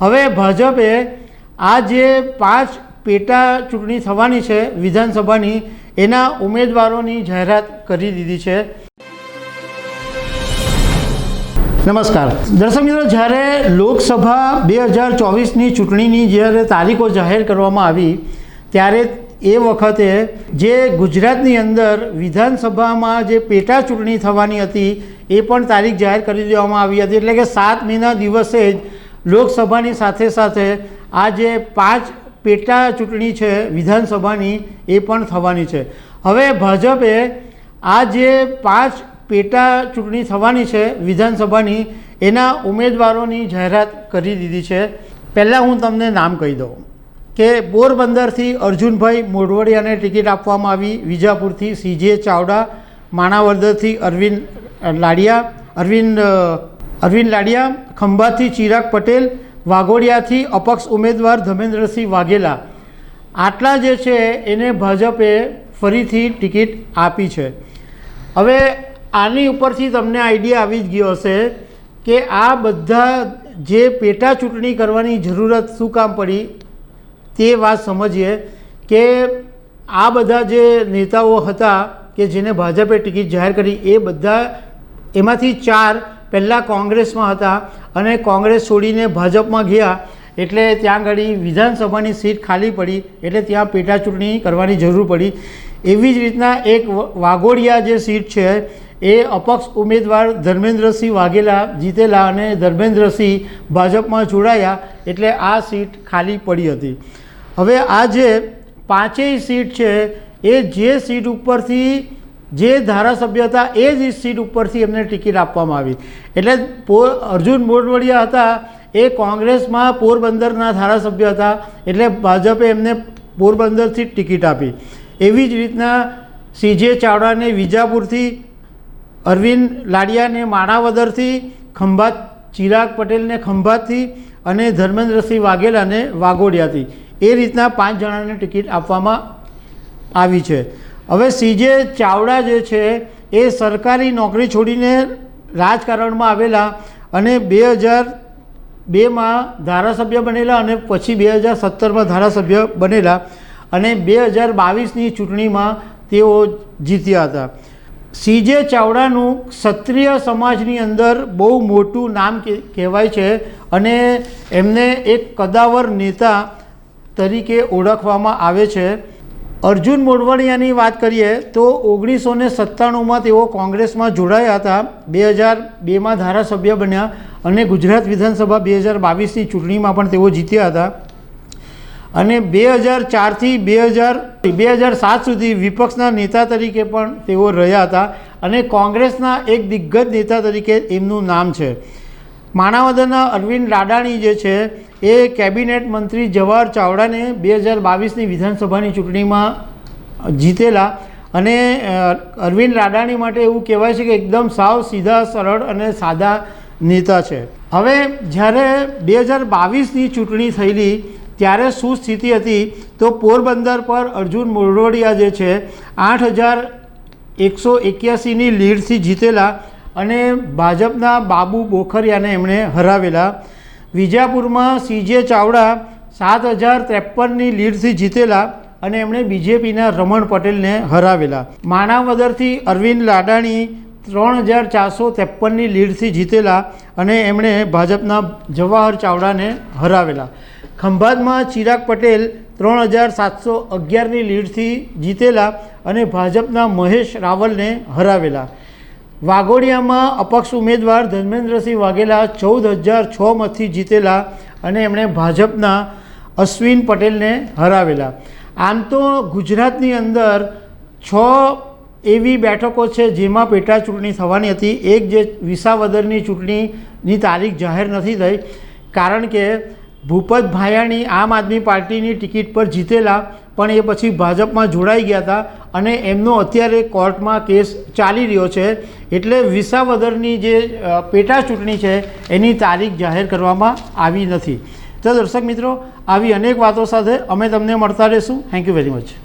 હવે ભાજપે આ જે પાંચ પેટા ચૂંટણી થવાની છે વિધાનસભાની. એના ઉમેદવારોની જાહેરાત કરી દીધી છે. નમસ્કાર. દર્શક મિત્રો, જ્યારે લોકસભા બે હજાર ચોવીસની ચૂંટણીની જ્યારે તારીખો જાહેર કરવામાં આવી, ત્યારે એ વખતે જે ગુજરાતની અંદર વિધાનસભામાં જે પેટા ચૂંટણી થવાની હતી, એ પણ તારીખ જાહેર કરી દેવામાં આવી હતી. એટલે કે સાત મેના દિવસે જ લોકસભાની સાથે સાથે આ જે પાંચ પેટા ચૂંટણી છે, વિધાનસભાની, એ પણ થવાની છે. હવે ભાજપે આ જે પાંચ પેટા ચૂંટણી થવાની છે, વિધાનસભાની, એના ઉમેદવારોની જાહેરાત કરી દીધી છે. પહેલાં હું તમને નામ કહી દઉં કે પોરબંદરથી અર્જુનભાઈ મોઢવડિયાને ટિકિટ આપવામાં આવી, વિજાપુરથી સીજે ચાવડા, માણાવદરથી અરવિંદ લાડિયા, અરવિંદ અરવિંદ લાડિયા, ખંભાથી ચિરાગ પટેલ, વાઘોડિયાથી અપક્ષ ઉમેદવાર ધર્મેન્દ્રસિંહ વાઘેલા. આટલા જે છે એને ભાજપે ફરીથી ટિકિટ આપી છે. હવે આની ઉપરથી તમને આઈડિયા આવી જ ગયો હશે કે આ બધા જે પેટા ચૂંટણી કરવાની જરૂરત શું કામ પડી તે વાત સમજીએ કે આ બધા જે નેતાઓ હતા કે જેને ભાજપે ટિકિટ જાહેર કરી એ બધા એમાંથી ચાર પહેલાં કોંગ્રેસમાં હતા અને કોંગ્રેસ છોડીને ભાજપમાં ગયા એટલે ત્યાં આગળ વિધાનસભાની સીટ ખાલી પડી એટલે ત્યાં પેટા ચૂંટણી કરવાની જરૂર પડી. એવી જ રીતના એક વાઘોડિયા જે સીટ છે, એ અપક્ષ ઉમેદવાર ધર્મેન્દ્રસિંહ વાઘેલા જીતેલા અને ધર્મેન્દ્રસિંહ ભાજપમાં જોડાયા એટલે આ સીટ ખાલી પડી હતી. હવે આ જે પાંચેય સીટ છે, એ જે સીટ ઉપરથી જે ધારાસભ્ય હતા, એ જ સીટ ઉપરથી એમને ટિકિટ આપવામાં આવી. એટલે પો, અર્જુન મોઢવડિયા હતા, એ કોંગ્રેસમાં પોરબંદરના ધારાસભ્ય હતા, એટલે ભાજપે એમને પોરબંદરથી ટિકિટ આપી. એવી જ રીતના સીજે ચાવડાને વિજાપુરથી, અરવિંદ લાડિયાને માણાવદરથી, ખંભાત, ચિરાગ પટેલને ખંભાતથી અને ધર્મેન્દ્રસિંહ વાઘેલાને વાઘોડિયાથી. એ રીતના પાંચ જણાને ટિકિટ આપવામાં આવી છે. હવે સીજે ચાવડા જે છે, એ સરકારી નોકરી છોડીને રાજકારણમાં આવેલા અને બે હજાર બેમાં ધારાસભ્ય બનેલા અને પછી બે હજાર સત્તરમાં ધારાસભ્ય બનેલા અને બે હજાર બાવીસની ચૂંટણીમાં તેઓ જીત્યા હતા. સીજે ચાવડાનું ક્ષત્રિય સમાજની અંદર બહુ મોટું નામ કહેવાય છે અને એમને એક કદાવર નેતા તરીકે ઓળખવામાં આવે છે. અર્જુન મોઢવાણિયાની વાત કરીએ તો ઓગણીસો ને સત્તાણુંમાં તેઓ કોંગ્રેસમાં જોડાયા હતા. બે હજાર બેમાં ધારાસભ્ય બન્યા અને ગુજરાત વિધાનસભા બે હજાર બાવીસની ચૂંટણીમાં પણ તેઓ જીત્યા હતા. અને બે હજાર ચારથી બે હજાર બે હજાર સાત સુધી વિપક્ષના નેતા તરીકે પણ તેઓ રહ્યા હતા અને કોંગ્રેસના એક દિગ્ગજ નેતા તરીકે એમનું નામ છે. માણાવદરના અરવિંદ લાડાણી જે છે, એ કેબિનેટ મંત્રી જવાહર ચાવડાને બે હજાર બાવીસની વિધાનસભાની ચૂંટણીમાં જીતેલા અને અરવિંદ લાડાણી માટે એવું કહેવાય છે કે એકદમ સાવ સીધા, સરળ અને સાદા નેતા છે. હવે જ્યારે બે હજાર બાવીસની ચૂંટણી થયેલી, ત્યારે શું સ્થિતિ હતી? તો પોરબંદર પર અર્જુન મોરડોડિયા જે છે, આઠ હજાર એકસો એક્યાસીની લીડથી જીતેલા અને ભાજપના બાબુ બોખરિયાને એમણે હરાવેલા. વિજાપુરમાં સીજે ચાવડા સાત હજાર ત્રેપનની લીડથી જીતેલા અને એમણે બીજેપીના રમણ પટેલને હરાવેલા. માણાવદરથી અરવિંદ લાડાણી ત્રણ હજાર ચારસો ત્રેપનની લીડથી જીતેલા અને એમણે ભાજપના જવાહર ચાવડાને હરાવેલા. ખંભાતમાં ચિરાગ પટેલ ત્રણ હજાર સાતસો અગિયારની લીડથી જીતેલા અને ભાજપના મહેશ રાવલને હરાવેલા. વાઘોડિયામાં અપક્ષ ઉમેદવાર ધર્મેન્દ્રસિંહ વાઘેલા ચૌદ હજાર છ મતથી જીતેલા અને એમણે ભાજપના અશ્વિન પટેલને હરાવેલા. આમ તો ગુજરાતની અંદર છ એવી બેઠકો છે જેમાં પેટા ચૂંટણી થવાની હતી. એક જે વિસાવદરની ચૂંટણીની તારીખ જાહેર નથી થઈ, કારણ કે ભૂપત ભાયાણી આમ આદમી પાર્ટીની ટિકિટ પર જીતેલા, પણ એ પછી ભાજપમાં જોડાઈ ગયા હતા અને એમનો અત્યારે કોર્ટમાં કેસ ચાલી રહ્યો છે. એટલે વિસાવદરની જે પેટા ચૂંટણી છે, એની તારીખ જાહેર કરવામાં આવી નથી. તો દર્શક મિત્રો, આવી અનેક વાતો સાથે અમે તમને મળતા રહીશું. Thank you very much